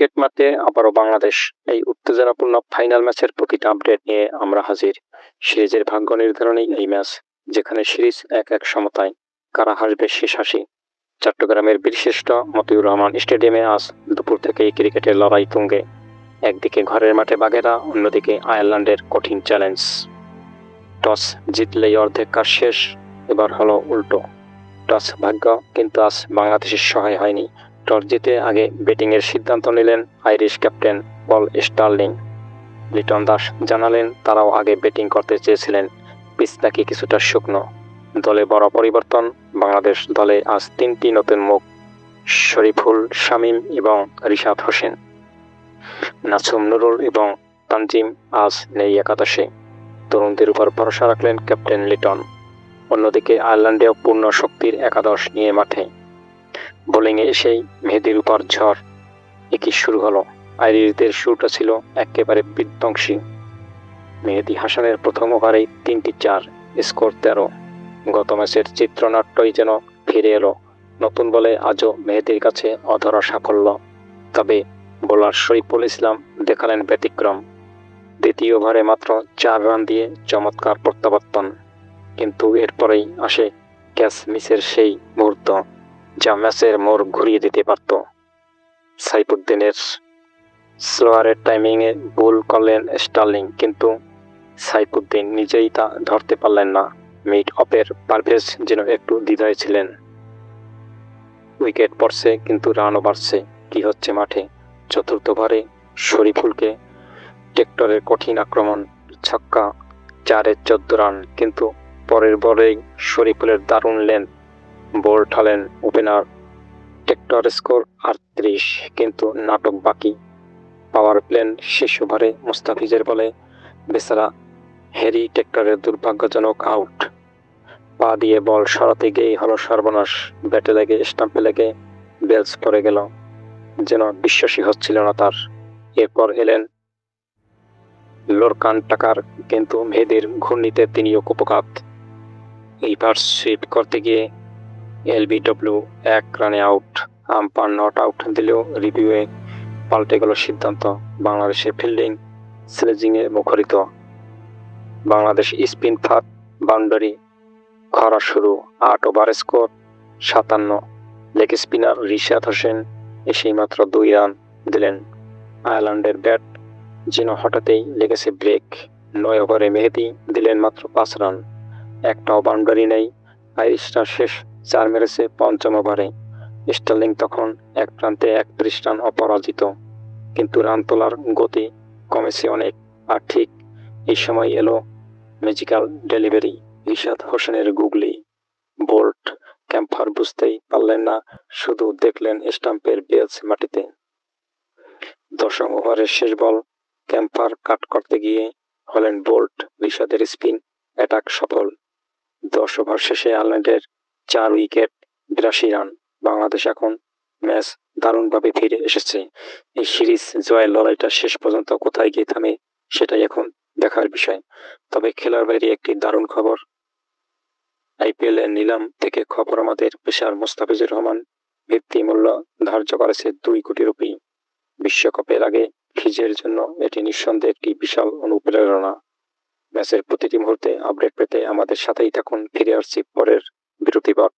Wicket মারতে আবারও বাংলাদেশ এই উত্তেজনাপূর্ণ ফাইনাল ম্যাচের প্রতিটা আপডেট নিয়ে আমরা হাজির। সিরিজের ভাগ্য নির্ধারণী এই ম্যাচ যেখানে সিরিজ এক এক সমতায় কারা হাসবে শেষ হাসি চট্টগ্রামের বীরশ্রেষ্ঠ মতিউর রহমান স্টেডিয়ামে আজ দুপুর থেকেই ক্রিকেটের লড়াই তুঙ্গে। একদিকে ঘরের মাঠে বাঘেরা, অন্যদিকে আয়ারল্যান্ডের কঠিন চ্যালেঞ্জ টস জিতলেই অর্ধেক কাজ শেষ, এবার হলো উল্টো। টস ভাগ্য, কিন্তু আজ বাংলাদেশের সহায় হয়নি। টস জিতে আগে ব্যাটিংয়ের সিদ্ধান্ত নিলেন Irish captain Paul Stirling. Liton Das জানালেন তারাও আগে ব্যাটিং করতে চেয়েছিলেন। পিচ নাকি কিছুটা শুকনো। দলে বড় পরিবর্তন। বাংলাদেশ দলে আজ তিনটি নতুন মুখ। শরীফুল শামীম এবং রিশাদ হোসেন। নাসুম নুরুল এবং তানজিম আজ নেই একাদশে। তরুণদের উপর ভরসা রাখলেন ক্যাপ্টেন লিটন। অন্যদিকে আয়ারল্যান্ডেও পূর্ণ শক্তির একাদশ নিয়ে মাঠে। বোলিংয়ে এসেই মেহেদির উপর ঝড়। একই শুরু হলো। আইরিশদের শুরুটা ছিল একেবারে বিধ্বংসী। মেহেদি হাসানের প্রথম ওভারেই তিনটি চার, স্কোর তেরো। গত ম্যাচের চিত্রনাট্যই যেন ফিরে এলো। নতুন বলে আজও মেহেদির কাছে অধরা সাফল্য। তবে বোলার শরীফুল ইসলাম দেখালেন ব্যতিক্রম। দ্বিতীয় ওভারে মাত্র চার রান দিয়ে চমৎকার প্রত্যাবর্তন। কিন্তু এরপরেই আসে ক্যাচ মিসের সেই মুহূর্ত। যা ম্যাচের মোড় ঘুরিয়ে দিতে পারত। সাইফুদ্দিনের স্লোয়ারের টাইমিংয়ে ভুল করলেন স্টার্লিং, কিন্তু সাইফুদ্দিন নিজেই তা ধরতে পারলেন না। মিড অফের পারভেজ যেন একটু দ্বিধায় ছিলেন। উইকেট পড়ছে, কিন্তু রানও বাড়ছে। কি হচ্ছে মাঠে? চতুর্থ ওভারে শরীফুলকে টেক্টরের কঠিন আক্রমণ, ছক্কা, চারে চোদ্দ রান, কিন্তু পরের বলেই শরীফুলের দারুণ লেন বল ঠালেন ওপেনার, টেক্টর স্কোর আটত্রিশ, কিন্তু নাটক বাকি। পাওয়ার প্লেন শেষ ওভারে মুস্তাফিজের বলে বেচারা হ্যারি টেক্টরের দুর্ভাগ্যজনক আউট। পা দিয়ে বল সরাতে গিয়েই হলো সর্বনাশ। ব্যাটে লেগে, স্টাম্পে লেগে বেলস পড়ে গেল। যেন বিশ্বাসী হচ্ছিল না তার। এরপর এলেন লোরকান টাকার, কিন্তু মেহেদির ঘূর্ণিতে তিনিও কুপকাত। রিভার্স সুইপ করতে গিয়ে এলবিডব্লিউ এক রানে আউট। আম্পার নট আউট দিলেও রিভিউয়ে পাল্টে গেল সিদ্ধান্ত বাংলাদেশের ফিল্ডিং, স্লেজিংয়ে মুখরিত। বাংলাদেশ স্পিন ফাত বাউন্ডারি, খরা শুরু, আট ওভার স্কোর, সাতান্ন। লেগ স্পিনার রিশাদ হোসেন এসেই মাত্র দুই রান দিলেন। আয়ারল্যান্ডের ব্যাট যেন হঠাৎই লেগেছে ব্রেক। নয় ওভারে মেহেদি দিলেন মাত্র পাঁচ রান। একটাও বাউন্ডারি নেই, আইরিশরা শেষ চার মেরেছে পঞ্চম ওভারে। স্টার্লিং তখন এক প্রান্তে একত্রিশ রান অপরাজিত। কিন্তু রান তোলার গতি কমেছে অনেক। আর ঠিক এই সময় এলো ম্যাজিক্যাল ডেলিভারি রিশাদ হোসেনের গুগলি। বোল্ট ক্যাম্পার বুঝতেই পারলেন না, শুধু দেখলেন স্টাম্পের বেলস মাটিতে। দশম ওভারের শেষ বল ক্যাম্পার কাট করতে গিয়ে হলেন বোল্ট রিশাদের স্পিন অ্যাটাক সফল। দশ ওভার শেষে আয়ারল্যান্ডের চার উইকেট বিরাশি রান বাংলাদেশ এখন ম্যাচ দারুণভাবে ফিরে এসেছে। এই সিরিজ জয়ের লড়াইটা শেষ পর্যন্ত কোথায় গিয়ে থামে, সেটাই এখন দেখার বিষয়। তবে খেলার বাইরে একটি দারুণ খবর। আইপিএল এর নিলাম থেকে খবর আমাদের পেশার মোস্তাফিজুর রহমান ভিত্তি মূল্য ধার্য করেছে দুই কোটি রুপি। বিশ্বকাপের আগে ফিজের জন্য এটি নিঃসন্দেহে একটি বিশাল অনুপ্রেরণা। ম্যাচের প্রতিটি মুহূর্তে আপডেট পেতে আমাদের সাথেই থাকুন। ফিরে আসছি পরের বিরতি পর